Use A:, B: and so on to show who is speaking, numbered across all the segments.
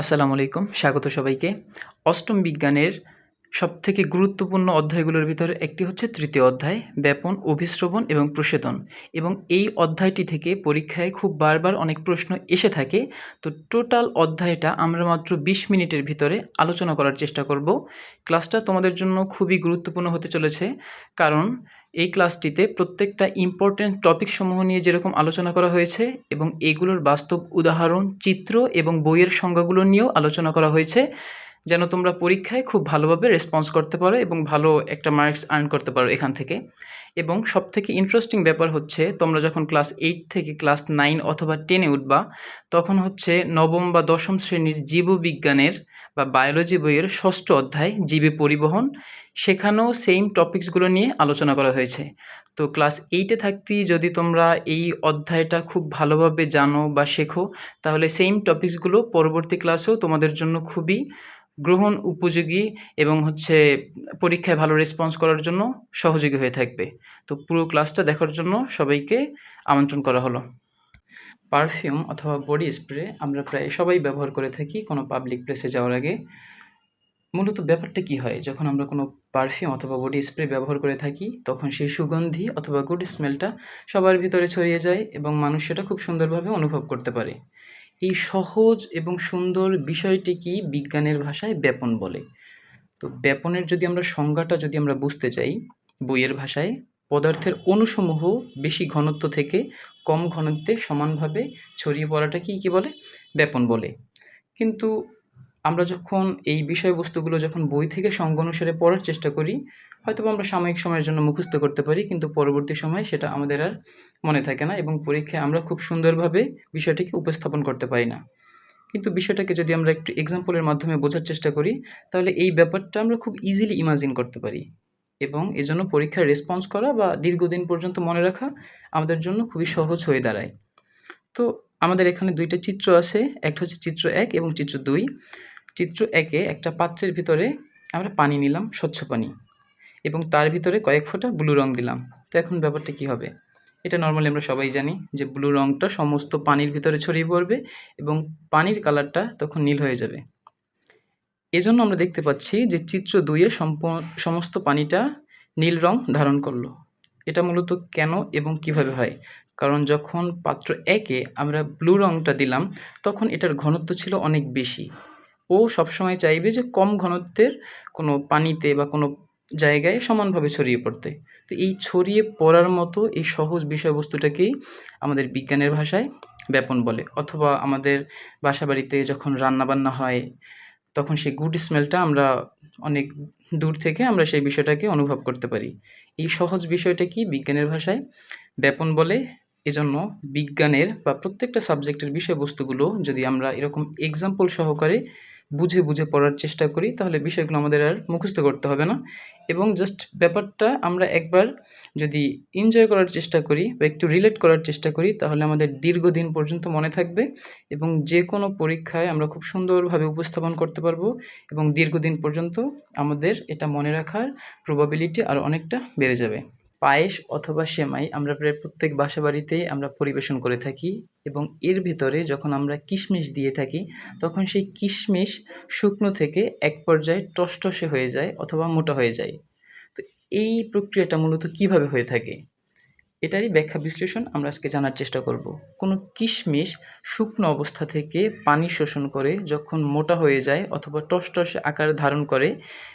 A: আসসালামু আলাইকুম, স্বাগত সবাইকে। অষ্টম বিজ্ঞানের সবথেকে গুরুত্বপূর্ণ অধ্যায়গুলোর ভিতরে একটি হচ্ছে তৃতীয় অধ্যায়, ব্যাপন, অভিশ্রবণ এবং প্রসেদন। এবং এই অধ্যায়টি থেকে পরীক্ষায় খুব বারবার অনেক প্রশ্ন এসে থাকে। তো টোটাল অধ্যায়টা আমরা মাত্র বিশ মিনিটের ভিতরে আলোচনা করার চেষ্টা করব। ক্লাসটা তোমাদের জন্য খুবই গুরুত্বপূর্ণ হতে চলেছে। কারণ এই ক্লাসটিতে প্রত্যেকটা ইম্পর্ট্যান্ট টপিক সমূহ নিয়ে যেরকম আলোচনা করা হয়েছে এবং এগুলোর বাস্তব উদাহরণ, চিত্র এবং বইয়ের সংজ্ঞাগুলো নিয়েও আলোচনা করা হয়েছে, যেন তোমরা পরীক্ষায় খুব ভালোভাবে রেসপন্স করতে পারো এবং ভালো একটা মার্কস আর্ন করতে পারো এখান থেকে। এবং সবথেকে ইন্টারেস্টিং ব্যাপার হচ্ছে, তোমরা যখন ক্লাস এইট থেকে ক্লাস নাইন অথবা টেনে উঠবা, তখন হচ্ছে নবম বা দশম শ্রেণির জীববিজ্ঞানের বা বায়োলজি বইয়ের ষষ্ঠ অধ্যায় জীবে পরিবহন সেখানেও সেম টপিকসগুলো নিয়ে আলোচনা করা হয়েছে। তো ক্লাস এইটে থাকতেই যদি তোমরা এই অধ্যায়টা খুব ভালোভাবে জানো বা শেখো, তাহলে সেম টপিকসগুলো পরবর্তী ক্লাসেও তোমাদের জন্য খুবই গ্রহণ উপযোগী এবং হচ্ছে পরীক্ষায় ভালো রেসপন্স করার জন্য সহযোগী হয়ে থাকবে। তো পুরো ক্লাসটা দেখার জন্য সবাইকে আমন্ত্রণ করা হলো। পারফিউম অথবা বডি স্প্রে আমরা প্রায় সবাই ব্যবহার করে থাকি কোনো পাবলিক প্লেসে যাওয়ার আগে। মূলত ব্যাপারটা কি হয়? যখন আমরা কোনো পারফিউম অথবা বডি স্প্রে ব্যবহার করে থাকি, তখন সেই সুগন্ধি অথবা গুড স্মেলটা সবার ভিতরে ছড়িয়ে যায় এবং মানুষ সেটা খুব সুন্দরভাবে অনুভব করতে পারে। এই সহজ এবং সুন্দর বিষয়টি কি বিজ্ঞানের ভাষায় ব্যাপন বলে? তো ব্যাপনের যদি আমরা সংজ্ঞাটা যদি আমরা বুঝতে চাই, বইয়ের ভাষায়, পদার্থের অণুসমূহ বেশি ঘনত্ব থেকে কম ঘনত্বে সমানভাবে ছড়িয়ে পড়াটা কি কি বলে? ব্যাপন বলে। কিন্তু আমরা যখন এই বিষয়বস্তুগুলো যখন বই থেকে সঙ্গ অনুসারে পড়ার চেষ্টা করি হয়তো আমরা সাময়িক সময়ের জন্য মুখস্থ করতে পারি, কিন্তু পরবর্তী সময়ে সেটা আমাদের আর মনে থাকে না এবং পরীক্ষায় আমরা খুব সুন্দরভাবে বিষয়টিকে উপস্থাপন করতে পারি না। কিন্তু বিষয়টাকে যদি আমরা একটু এক্সাম্পলের মাধ্যমে বোঝার চেষ্টা করি, তাহলে এই ব্যাপারটা আমরা খুব ইজিলি ইমাজিন করতে পারি এবং এজন্য পরীক্ষার রেসপন্স করা বা দীর্ঘদিন পর্যন্ত মনে রাখা আমাদের জন্য খুবই সহজ হয়ে দাঁড়ায়। তো আমাদের এখানে দুইটা চিত্র আছে, একটা হচ্ছে চিত্র এক এবং চিত্র দুই। চিত্র একে একটা পাত্রের ভিতরে আমরা পানি নিলাম, স্বচ্ছ পানি। এবং তার ভিতরে কয়েক ফোঁটা ব্লু রং দিলাম। তো এখন ব্যাপারটা কি হবে? এটা নর্মালি আমরা সবাই জানি যে ব্লু রংটা সমস্ত পানির ভিতরে ছড়িয়ে পড়বে এবং পানির কালারটা তখন নীল হয়ে যাবে। এজন্য আমরা দেখতে পাচ্ছি যে চিত্র দুইয়ে সমস্ত পানিটা নীল রং ধারণ করল। এটা মূলত কেন এবং কীভাবে হয়? কারণ যখন পাত্র একে আমরা ব্লু রংটা দিলাম, তখন এটার ঘনত্ব ছিল অনেক বেশি। ও সবসময় চাইবে যে কম ঘনত্বের কোনো পানিতে বা কোনো জায়গায় সমানভাবে ছড়িয়ে পড়তে। তো এই ছড়িয়ে পড়ার মতো এই সহজ বিষয়বস্তুটাকেই আমাদের বিজ্ঞানের ভাষায় ব্যাপন বলে। অথবা আমাদের বাসা বাড়িতে যখন রান্নাবান্না হয়, তখন সেই গুড স্মেলটা আমরা অনেক দূর থেকে আমরা সেই বিষয়টাকে অনুভব করতে পারি। এই সহজ বিষয়টা কি বিজ্ঞানের ভাষায় ব্যাপন বলে। এজন্য বিজ্ঞানের বা প্রত্যেকটা সাবজেক্টের বিষয়বস্তুগুলো যদি আমরা এরকম এক্সাম্পল সহকারে বুঝে বুঝে পড়ার চেষ্টা করি, তাহলে বিষয়গুলো আমাদের আর মুখস্থ করতে হবে না। এবং জাস্ট ব্যাপারটা আমরা একবার যদি এনজয় করার চেষ্টা করি বা একটু রিলেট করার চেষ্টা করি, তাহলে আমাদের দীর্ঘদিন পর্যন্ত মনে থাকবে এবং যে কোনো পরীক্ষায় আমরা খুব সুন্দরভাবে উপস্থাপন করতে পারব এবং দীর্ঘদিন পর্যন্ত আমাদের এটা মনে রাখার প্রবাবিলিটি আরও অনেকটা বেড়ে যাবে। পায়েস অথবা সেমাই আমরা প্রায় প্রত্যেক বাসা বাড়িতেই আমরা পরিবেশন করে থাকি এবং এর ভিতরে যখন আমরা কিশমিশ দিয়ে থাকি, তখন সেই কিশমিশ শুকনো থেকে এক পর্যায়ে টসটসে হয়ে যায় অথবা মোটা হয়ে যায়। তো এই প্রক্রিয়াটা মূলত কীভাবে হয়ে থাকে? এটারই ব্যাখ্যা বিশ্লেষণ আমরা আজকে জানার চেষ্টা করব। কোনো কিশমিশ শুকনো অবস্থা থেকে পানি শোষণ করে যখন মোটা হয়ে যায় অথবা টসটসে আকার ধারণ করে,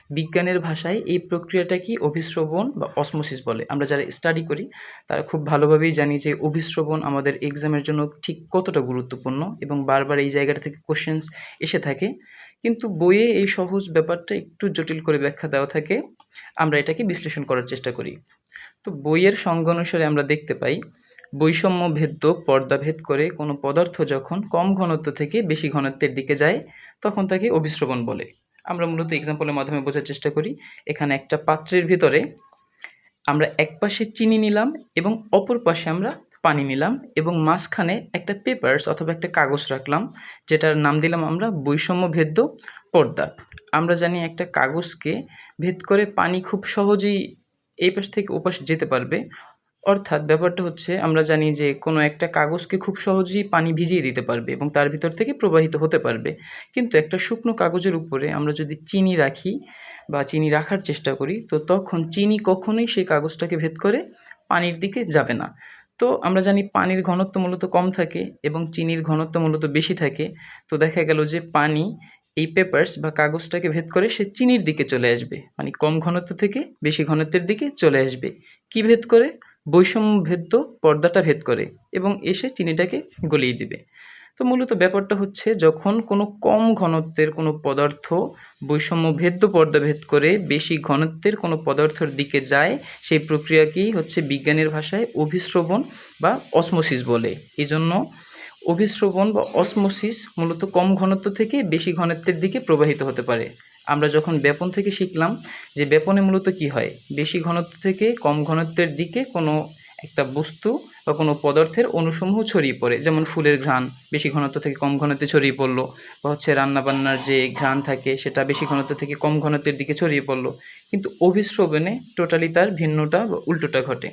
A: বিজ্ঞানের ভাষায় এই প্রক্রিয়াটা কি অভিশ্রবণ বা অসমোসিস বলে? আমরা যারা স্টাডি করি, তারা খুব ভালোভাবেই জানি যে অভিশ্রবণ আমাদের এক্সামের জন্য ঠিক কতটা গুরুত্বপূর্ণ এবং বারবার এই জায়গাটা থেকে কোশ্চেন্স এসে থাকে। কিন্তু বইয়ে এই সহজ ব্যাপারটা একটু জটিল করে ব্যাখ্যা দেওয়া থাকে। আমরা এটাকে বিশ্লেষণ করার চেষ্টা করি। তো বইয়ের সঙ্গ অনুসারে আমরা দেখতে পাই, বৈষম্য ভেদ্য পর্দা ভেদ করে কোনো পদার্থ যখন কম ঘনত্ব থেকে বেশি ঘনত্বের দিকে যায়, তখন তাকে অভিশ্রবণ বলে। আমরা মূলত এক্সাম্পলের মাধ্যমে বোঝার চেষ্টা করি, এখানে একটা পাত্রের ভিতরে আমরা এক পাশে চিনি নিলাম এবং অপর পাশে আমরা পানি নিলাম এবং মাঝখানে একটা পেপার্স অথবা একটা কাগজ রাখলাম, যেটার নাম দিলাম আমরা বৈষম্য ভেদ্য পর্দা। আমরা জানি একটা কাগজকে ভেদ করে পানি খুব সহজেই এই পাশ থেকে ওপাশ যেতে পারবে। অর্থাৎ ব্যাপারটা হচ্ছে, আমরা জানি যে কোনো একটা কাগজকে খুব সহজেই পানি ভিজিয়ে দিতে পারবে এবং তার ভিতর থেকে প্রবাহিত হতে পারবে। কিন্তু একটা শুকনো কাগজের উপরে আমরা যদি চিনি রাখি বা চিনি রাখার চেষ্টা করি, তো তখন চিনি কখনোই সেই কাগজটাকে ভেদ করে পানির দিকে যাবে না। তো আমরা জানি পানির ঘনত্ব মূলত কম থাকে এবং চিনির ঘনত্ব মূলত বেশি থাকে। তো দেখা গেল যে পানি এই পেপারস বা কাগজটাকে ভেদ করে সে চিনির দিকে চলে আসবে। মানে কম ঘনত্ব থেকে বেশি ঘনত্বের দিকে চলে আসবে। কি ভেদ করে? বৈষম্য ভেদ্য পর্দাটা ভেদ করে এবং এসে চিনিটাকে গলিয়ে দিবে। তো মূলত ব্যাপারটা হচ্ছে যখন কোনো কম ঘনত্বের কোনো পদার্থ বৈষম্য ভেদ্য পর্দা ভেদ করে বেশি ঘনত্বের কোনো পদার্থের দিকে যায়, সেই প্রক্রিয়াকেই হচ্ছে বিজ্ঞানের ভাষায় অভিশ্রবণ বা অসমোসিস বলে। এই জন্য অভিশ্রবণ বা অসমোসিস মূলত কম ঘনত্ব থেকে বেশি ঘনত্বের দিকে প্রবাহিত হতে পারে। আমরা যখন ব্যাপন থেকে শিখলাম যে ব্যাপনে মূলত কি হয়, বেশি ঘনত্ব থেকে কম ঘনত্বের দিকে কোনো একটা বস্তু বা কোনো পদার্থের অণুসমূহ ছড়িয়ে পড়ে, যেমন ফুলের ঘ্রাণ বেশি ঘনত্ব থেকে কম ঘনত্বে ছড়িয়ে পড়ল, বা হচ্ছে রান্নাবান্নার যে ঘ্রাণ থাকে সেটা বেশি ঘনত্ব থেকে কম ঘনত্বের দিকে ছড়িয়ে পড়ল। কিন্তু অভিশ্রবণে টোটালি তার ভিন্নটা বা উল্টোটা ঘটে।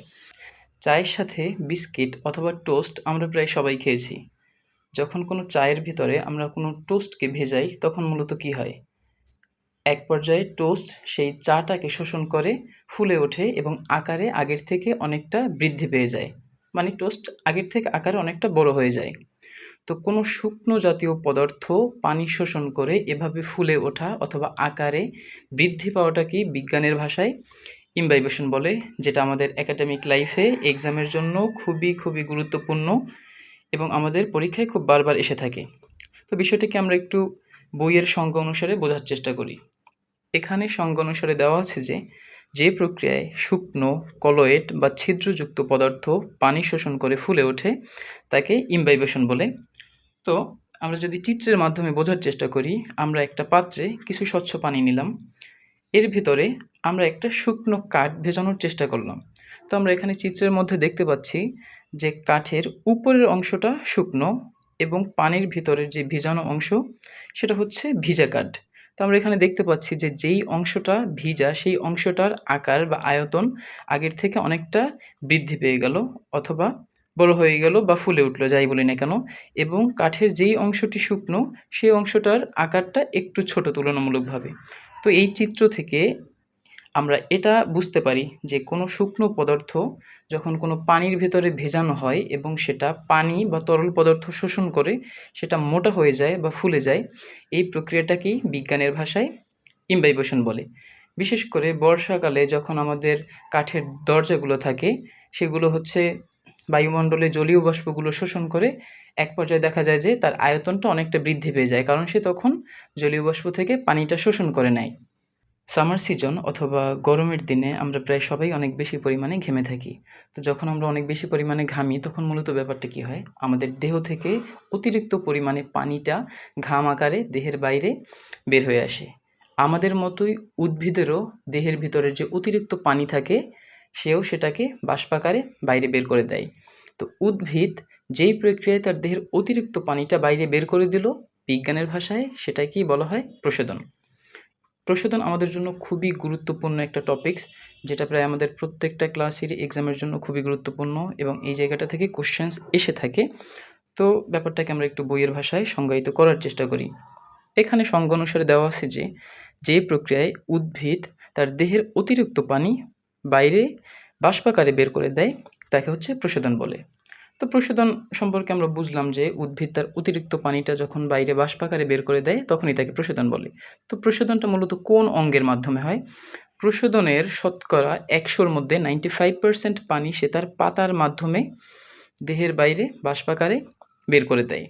A: চায়ের সাথে বিস্কিট অথবা টোস্ট আমরা প্রায় সবাই খেয়েছি। যখন কোনো চায়ের ভিতরে আমরা কোনো টোস্টকে ভেজাই, তখন মূলত কি হয়? এক পর্যায়ে টোস্ট সেই চাটাকে শোষণ করে, ফুলে ওঠে এবং আকারে আগের থেকে অনেকটা বৃদ্ধি পেয়ে যায়। মানে টোস্ট আগের থেকে আকারে অনেকটা বড় হয়ে যায়। তো কোনো শুকনো জাতীয় পদার্থ পানি শোষণ করে এভাবে ফুলে ওঠা অথবা আকারে বৃদ্ধি পাওয়াটাকেই বিজ্ঞানের ভাষায়? ইমবাইবেশন বলে, যেটা আমাদের একাডেমিক লাইফে এক্সামের জন্য খুবই খুবই গুরুত্বপূর্ণ। এবং আমাদের পরীক্ষায় খুব বারবার এসে থাকে। তো বিষয়টিকে আমরা একটু বইয়ের সংজ্ঞা অনুসারে বোঝার চেষ্টা করি। এখানে সংজ্ঞা অনুসারে দেওয়া আছে যে যে প্রক্রিয়ায় শুকনো, কলয়েড বা ছিদ্রযুক্ত পদার্থ পানি শোষণ করে ফুলে ওঠে, তাকে ইমবাইবেশন বলে। তো আমরা যদি চিত্রের মাধ্যমে বোঝার চেষ্টা করি, আমরা একটা পাত্রে কিছু স্বচ্ছ পানি নিলাম। এর ভিতরে আমরা একটা শুকনো কাঠ ভেজানোর চেষ্টা করলাম। তো আমরা এখানে চিত্রের মধ্যে দেখতে পাচ্ছি যে কাঠের উপরের অংশটা শুকনো এবং পানির ভিতরের যে ভিজানো অংশ, সেটা হচ্ছে ভিজা কাঠ। তো আমরা এখানে দেখতে পাচ্ছি যে যেই অংশটা ভিজা, সেই অংশটার আকার বা আয়তন আগের থেকে অনেকটা বৃদ্ধি পেয়ে গেল অথবা বড় হয়ে গেল বা ফুলে উঠল, যাই বলি না কেন। এবং কাঠের যেই অংশটি শুকনো, সেই অংশটার আকারটা একটু ছোট তুলনামূলকভাবে। তো এই চিত্র থেকে আমরা এটা বুঝতে পারি যে কোনো শুকনো পদার্থ যখন কোনো পানির ভেতরে ভেজানো হয় এবং সেটা পানি বা তরল পদার্থ শোষণ করে সেটা মোটা হয়ে যায় বা ফুলে যায়, এই প্রক্রিয়াটাকেই বিজ্ঞানের ভাষায় ইমবাইবেশন বলে। বিশেষ করে বর্ষাকালে যখন আমাদের কাঠের দরজাগুলো থাকে, সেগুলো হচ্ছে বায়ুমণ্ডলে জলীয় বাষ্পগুলো শোষণ করে এক পর্যায়ে দেখা যায় যে তার আয়তনটা অনেকটা বৃদ্ধি পেয়ে যায়, কারণ সে তখন জলীয় বাষ্প থেকে পানিটা শোষণ করে নেয়। সামার সিজন অথবা গরমের দিনে আমরা প্রায় সবাই অনেক বেশি পরিমাণে ঘেমে থাকি। তো যখন আমরা অনেক বেশি পরিমাণে ঘামি, তখন মূলত ব্যাপারটা কী হয়? আমাদের দেহ থেকে অতিরিক্ত পরিমাণে পানিটা ঘাম আকারে দেহের বাইরে বের হয়ে আসে। আমাদের মতোই উদ্ভিদেরও দেহের ভিতরে যে অতিরিক্ত পানি থাকে, সেও সেটাকে বাষ্পাকারে বাইরে বের করে দেয়। তো উদ্ভিদ যেই প্রক্রিয়ায় তার দেহের অতিরিক্ত পানিটা বাইরে বের করে দিল, বিজ্ঞানের ভাষায় সেটাকেই বলা হয় প্রশোধন। প্রশোধন আমাদের জন্য খুবই গুরুত্বপূর্ণ একটা টপিকস যেটা প্রায় আমাদের প্রত্যেকটা ক্লাসেরই এক্সামের জন্য খুবই গুরুত্বপূর্ণ এবং এই জায়গাটা থেকে কোশ্চেন্স এসে থাকে। তো ব্যাপারটাকে আমরা একটু বইয়ের ভাষায় সংজ্ঞায়িত করার চেষ্টা করি। এখানে সংজ্ঞা অনুসারে দেওয়া আছে যে যে প্রক্রিয়ায় উদ্ভিদ তার দেহের অতিরিক্ত পানি বাইরে বাষ্পাকারে বের করে দেয়, তাকে হচ্ছে প্রশোধন বলে। তো প্রশোধন সম্পর্কে আমরা বুঝলাম যে উদ্ভিদ তার অতিরিক্ত পানিটা যখন বাইরে বাষ্পাকারে বের করে দেয়, তখনই তাকে প্রশোধন বলে। তো প্রশোধনটা মূলত কোন অঙ্গের মাধ্যমে হয়? প্রশোধনের শতকরা একশোর মধ্যে নাইনটি ফাইভ পার্সেন্ট পানি সে তার পাতার মাধ্যমে দেহের বাইরে বাষ্পাকারে বের করে দেয়।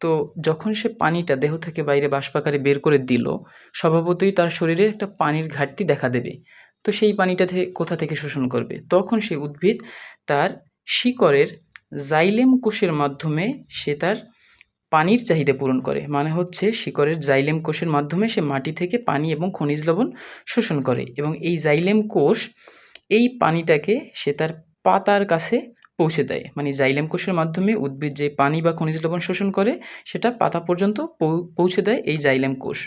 A: তো যখন সে পানিটা দেহ থেকে বাইরে বাষ্পাকারে বের করে দিল, স্বভাবতই তার শরীরে একটা পানির ঘাটতি দেখা দেবে। তো সেই পানিটা কোথা থেকে শোষণ করবে? তখন সে উদ্ভিদ তার শিকড়ের জাইলেম কোষের মাধ্যমে সে তার পানির চাহিদা পূরণ করে। মানে হচ্ছে শিকড়ের জাইলেম কোষের মাধ্যমে সে মাটি থেকে পানি এবং খনিজ লবণ শোষণ করে এবং এই জাইলেম কোষ এই পানিটাকে সে তার পাতার কাছে পৌঁছে দেয়। মানে জাইলেম কোষের মাধ্যমে উদ্ভিদ যে পানি বা খনিজ লবণ শোষণ করে, সেটা পাতা পর্যন্ত পৌঁছে দেয় এই জাইলেম কোষ।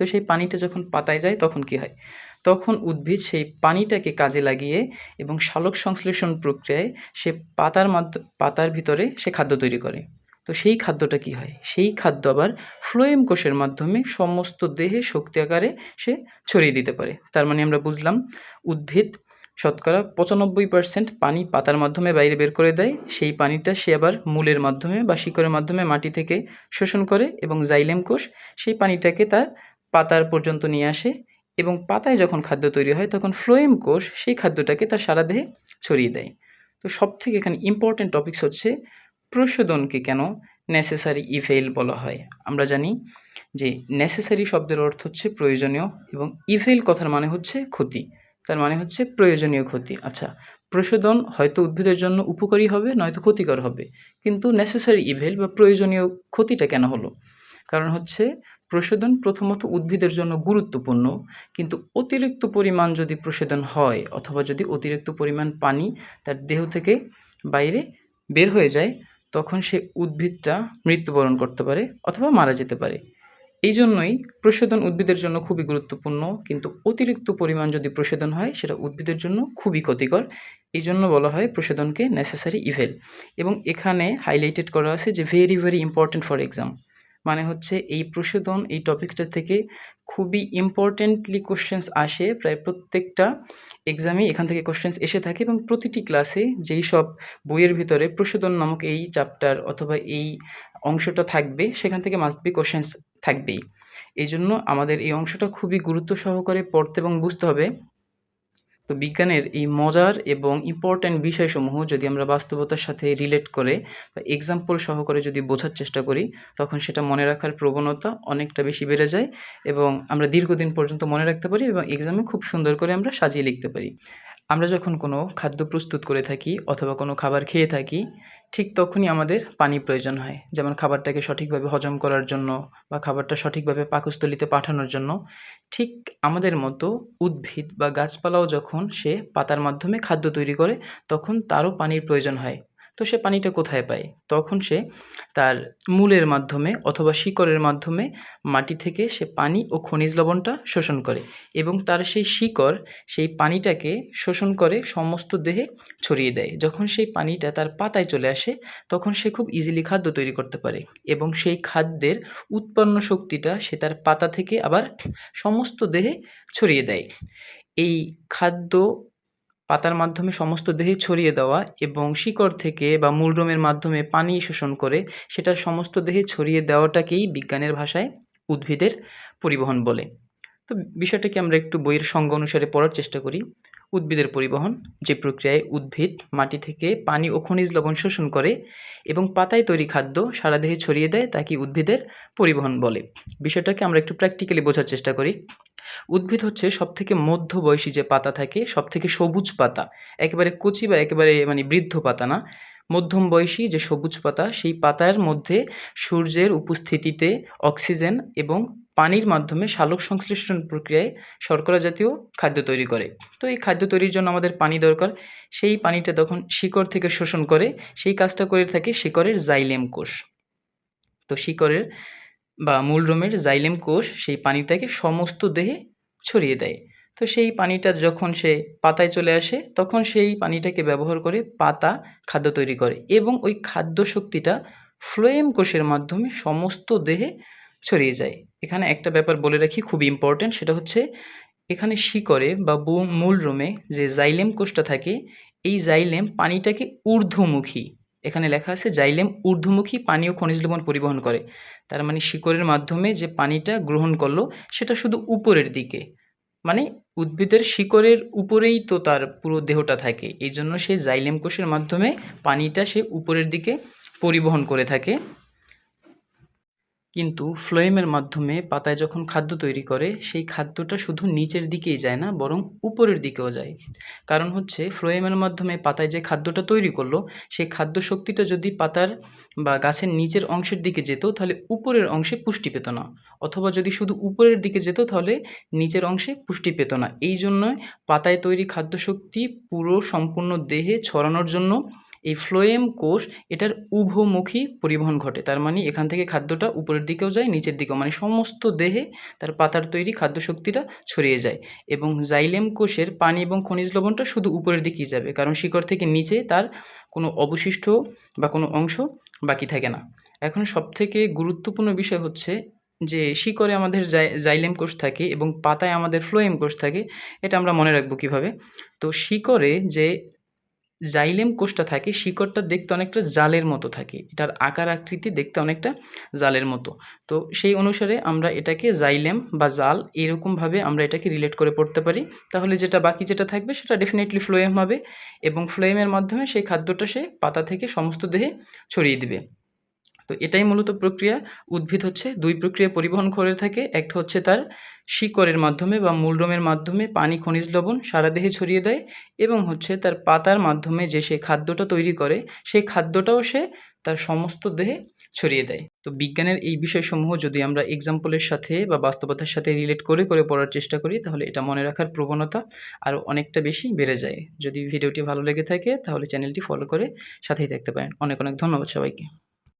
A: তো সেই পানিটা যখন পাতায় যায় তখন কি হয়? তখন উদ্ভিদ সেই পানিটাকে কাজে লাগিয়ে এবং সালোক সংশ্লেষণ প্রক্রিয়ায় সে পাতার মাধ্য, পাতার ভিতরে সে খাদ্য তৈরি করে। তো সেই খাদ্যটা কি হয়? সেই খাদ্য আবার ফ্লোয়েম কোষের মাধ্যমে সমস্ত দেহে শক্তি আকারে সে ছড়িয়ে দিতে পারে। তার মানে আমরা বুঝলাম, উদ্ভিদ শতকরা পঁচানব্বই পার্সেন্ট পানি পাতার মাধ্যমে বাইরে বের করে দেয়। সেই পানিটা সে আবার মূলের মাধ্যমে বা শিকড়ের মাধ্যমে মাটি থেকে শোষণ করে এবং জাইলেম কোষ সেই পানিটাকে তার পাতার পর্যন্ত নিয়ে আসে এবং পাতায় যখন খাদ্য তৈরি হয় তখন ফ্লোয়েম কোষ সেই খাদ্যটাকে তার সারা দেহে ছড়িয়ে দেয়। তো সব থেকে এখানে ইম্পর্ট্যান্ট টপিকস হচ্ছে প্রশোধনকে কেন নেসেসারি ইভেল বলা হয়। আমরা জানি যে নেসেসারি শব্দের অর্থ হচ্ছে প্রয়োজনীয় এবং ইভেল কথার মানে হচ্ছে ক্ষতি। তার মানে হচ্ছে প্রয়োজনীয় ক্ষতি। আচ্ছা প্রশোধন হয়তো উদ্ভিদের জন্য উপকারী হবে, নয়তো ক্ষতিকর হবে। কিন্তু নেসেসারি ইভেল বা প্রয়োজনীয় ক্ষতিটা কেন হলো? কারণ হচ্ছে প্রশোধন প্রথমত উদ্ভিদের জন্য গুরুত্বপূর্ণ, কিন্তু অতিরিক্ত পরিমাণ যদি প্রশোধন হয় অথবা যদি অতিরিক্ত পরিমাণ পানি তার দেহ থেকে বাইরে বের হয়ে যায়, তখন সে উদ্ভিদটা মৃত্যুবরণ করতে পারে অথবা মারা যেতে পারে। এই জন্যই প্রশোধন উদ্ভিদের জন্য খুবই গুরুত্বপূর্ণ, কিন্তু অতিরিক্ত পরিমাণ যদি প্রশোধন হয় সেটা উদ্ভিদের জন্য খুবই ক্ষতিকর। এই জন্য বলা হয় প্রশোধনকে নেসেসারি ইভেল এবং এখানে হাইলাইটেড করা আছে যে very very important for exam মানে হচ্ছে এই প্রশোধন, এই টপিকসটা থেকে খুবই ইম্পর্টেন্টলি কোশ্চেন্স আসে। প্রায় প্রত্যেকটা এক্সামে এখান থেকে কোশ্চেন্স এসে থাকে এবং প্রতিটি ক্লাসে যেই সব বইয়ের ভিতরে প্রশোধন নামক এই চ্যাপ্টার অথবা এই অংশটা থাকবে, সেখান থেকে মাস্ট বি কোশ্চেন্স থাকবেই। এই জন্য আমাদের এই অংশটা খুবই গুরুত্ব সহকারে পড়তে এবং বুঝতে হবে। তো বিজ্ঞানের এই মজার এবং ইম্পর্ট্যান্ট বিষয়সমূহ যদি আমরা বাস্তবতার সাথে রিলেট করে বা এক্সাম্পল সহকারে যদি বোঝার চেষ্টা করি, তখন সেটা মনে রাখার প্রবণতা অনেকটা বেশি বেড়ে যায় এবং আমরা দীর্ঘদিন পর্যন্ত মনে রাখতে পারি এবং এক্সামে খুব সুন্দর করে আমরা সাজিয়ে লিখতে পারি। আমরা যখন কোনো খাদ্য প্রস্তুত করে থাকি অথবা কোনো খাবার খেয়ে থাকি, ঠিক তখনই আমাদের পানি প্রয়োজন হয়। যেমন খাবারটাকে সঠিকভাবে হজম করার জন্য বা খাবারটা সঠিকভাবে পাকস্থলিতে পাঠানোর জন্য, ঠিক আমাদের মতো উদ্ভিদ বা গাছপালাও যখন সে পাতার মাধ্যমে খাদ্য তৈরি করে, তখন তারও পানির প্রয়োজন হয়। তো সে পানিটা কোথায় পায়? তখন সে তার মূলের মাধ্যমে অথবা শিকড়ের মাধ্যমে মাটি থেকে সে পানি ও খনিজ লবণটা শোষণ করে এবং তার সেই শিকড় সেই পানিটাকে শোষণ করে সমস্ত দেহে ছড়িয়ে দেয়। যখন সেই পানিটা তার পাতায় চলে আসে, তখন সে খুব ইজিলি খাদ্য তৈরি করতে পারে এবং সেই খাদ্যের উৎপন্ন শক্তিটা সে তার পাতা থেকে আবার সমস্ত দেহে ছড়িয়ে দেয়। এই খাদ্য পাতার মাধ্যমে সমস্ত দেহে ছড়িয়ে দেওয়া এবং শিকড় থেকে বা মূলরোমের মাধ্যমে পানি শোষণ করে সেটা সমস্ত দেহে ছড়িয়ে দেওয়াটাকেই বিজ্ঞানের ভাষায় উদ্ভিদের পরিবহন বলে। তো বিষয়টাকে আমরা একটু বইয়ের সংজ্ঞা অনুসারে পড়ার চেষ্টা করি। উদ্ভিদের পরিবহন, যে প্রক্রিয়ায় উদ্ভিদ, মাটি থেকে পানি ও খনিজ লবণ শোষণ করে এবং পাতায় তৈরি খাদ্য সারা দেহে ছড়িয়ে দেয় তাকে উদ্ভিদের পরিবহন বলে? বিষয়টাকে আমরা একটু প্র্যাকটিক্যালি বোঝার চেষ্টা করি। উদ্ভিদ হচ্ছে সবথেকে মধ্য বয়সী যে পাতা থাকে, সবথেকে সবুজ পাতা। একেবারে কচি বা একেবারে মানে বৃদ্ধ পাতা না। মধ্যম বয়সী যে সবুজ পাতা, সেই পাতার মধ্যে সূর্যের উপস্থিতিতে অক্সিজেন এবং পানির মাধ্যমে সালোক সংশ্লেষণ প্রক্রিয়ায় শর্করা জাতীয় খাদ্য তৈরি করে। তো এই খাদ্য তৈরির জন্য আমাদের পানি দরকার। সেই পানিটা তখন শিকড় থেকে শোষণ করে, সেই কাজটা করে থাকে শিকড়ের জাইলেম কোষ। তো শিকড়ের বা মূলরোমের জাইলেম কোষ সেই পানিটাকে সমস্ত দেহে ছড়িয়ে দেয়। তো সেই পানিটা যখন সে পাতায় চলে আসে, তখন সেই পানিটাকে ব্যবহার করে পাতা খাদ্য তৈরি করে এবং ওই খাদ্য শক্তিটা ফ্লোয়েম কোষের মাধ্যমে সমস্ত দেহে ছড়িয়ে যায়। এখানে একটা ব্যাপার বলে রাখি খুব ইম্পর্ট্যান্ট সেটা হচ্ছে এখানে শিকরে বা মূল রোমে যে জাইলেম কোষটা থাকে, এই জাইলেম পানিটাকে ঊর্ধ্বমুখী, এখানে লেখা আছে জাইলেম ঊর্ধ্বমুখী পানি ও খনিজ লবণ পরিবহন করে। তার মানে শিকড়ের মাধ্যমে যে পানিটা গ্রহণ করল, সেটা শুধু উপরের দিকে মানে উদ্ভিদের শিকড়ের উপরেই তো তার পুরো দেহটা থাকে, এই জন্য সে জাইলেম কোষের মাধ্যমে পানিটা সে উপরের দিকে পরিবহন করে থাকে। কিন্তু ফ্লোয়েমের মাধ্যমে পাতায় যখন খাদ্য তৈরি করে, সেই খাদ্যটা শুধু নিচের দিকেই যায় না, বরং উপরের দিকেও যায়। কারণ হচ্ছে ফ্লোয়েমের মাধ্যমে পাতায় যে খাদ্যটা তৈরি করল, সেই খাদ্য শক্তিটা যদি পাতার বা গাছের নিচের অংশের দিকে যেত, তাহলে উপরের অংশে পুষ্টি পেত না। অথবা যদি শুধু উপরের দিকে যেত, তাহলে নিচের অংশে পুষ্টি পেত না। এই জন্য পাতায় তৈরি খাদ্য শক্তি পুরো সম্পূর্ণ দেহে ছড়ানোর জন্য এই ফ্লোয়েম কোষ এটার উভমুখী পরিবহন ঘটে। তার মানে এখান থেকে খাদ্যটা উপরের দিকেও যায়, নিচের দিকেও। মানে সমস্ত দেহে তার পাতার তৈরি খাদ্য শক্তিটা ছড়িয়ে যায় এবং জাইলেম কোষের পানি এবং খনিজ লবণটা শুধু উপরের দিকেই যাবে, কারণ শিকড় থেকে নিচে তার কোনো অবশিষ্ট বা কোনো অংশ বাকি থাকে না। এখন সবথেকে গুরুত্বপূর্ণ বিষয় হচ্ছে যে শিকড়ে আমাদের জাই জাইলেম কোষ থাকে এবং পাতায় আমাদের ফ্লোয়েম কোষ থাকে, এটা আমরা মনে রাখব কীভাবে? তো শিকড়ে যে জাইলেম কোষটা থাকে, শিকড়টা দেখতে অনেকটা জালের মতো থাকে। এটার আকার আকৃতি দেখতে অনেকটা জালের মতো। তো সেই অনুসারে আমরা এটাকে জাইলেম বা জাল এরকমভাবে আমরা এটাকে রিলেট করে পড়তে পারি। তাহলে যেটা বাকি যেটা থাকবে সেটা ডেফিনেটলি ফ্লোয়েম হবে এবং ফ্লোয়েমের মাধ্যমে সেই খাদ্যটা সে পাতা থেকে সমস্ত দেহে ছড়িয়ে দিবে। তো এটাই মূলত প্রক্রিয়া। উদ্ভিদ হচ্ছে দুই প্রক্রিয়া পরিবহন করে থাকে। একটা হচ্ছে তার শিকড়ের মাধ্যমে বা মূলরোমের মাধ্যমে পানি, খনিজ লবণ সারা দেহে ছড়িয়ে দেয় এবং হচ্ছে তার পাতার মাধ্যমে যে সে খাদ্যটা তৈরি করে, সেই খাদ্যটাও সে তার সমস্ত দেহে ছড়িয়ে দেয়। তো বিজ্ঞানের এই বিষয়সমূহ যদি আমরা এক্সাম্পলের সাথে বা বাস্তবতার সাথে রিলেট করে করে পড়ার চেষ্টা করি, তাহলে এটা মনে রাখার প্রবণতা আরও অনেকটা বেশি বেড়ে যায়। যদি ভিডিওটি ভালো লেগে থাকে, তাহলে চ্যানেলটি ফলো করে সাথেই থাকতে পারেন। অনেক অনেক ধন্যবাদ সবাইকে।